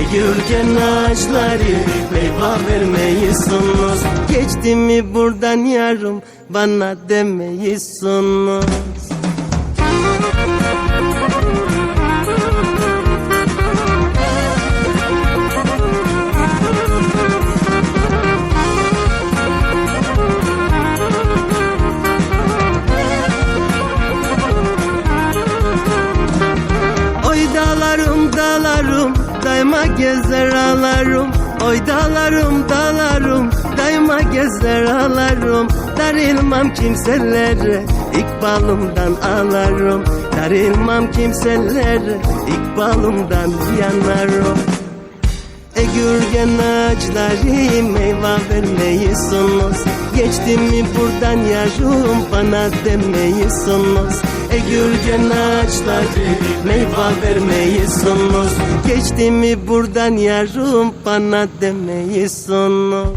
Eğirgen ağaçları meyve vermiyorsunuz Geçti mi buradan yarım bana Oy daima gezer ağlarım Oy dağlarım dağlarım. Daima gezer ağlarım Darılmam kimselere ikbalımdan ağlarım. Darılmam kimselere ikbalımdan yanarım. Egürgen ağaçları meyve vermeyisunuz Geçti mi buradan yarım bana demeyisunuz Egürgen ağaçları meyve vermeyisunuz Geçti mi buradan yarım bana demeyisunuz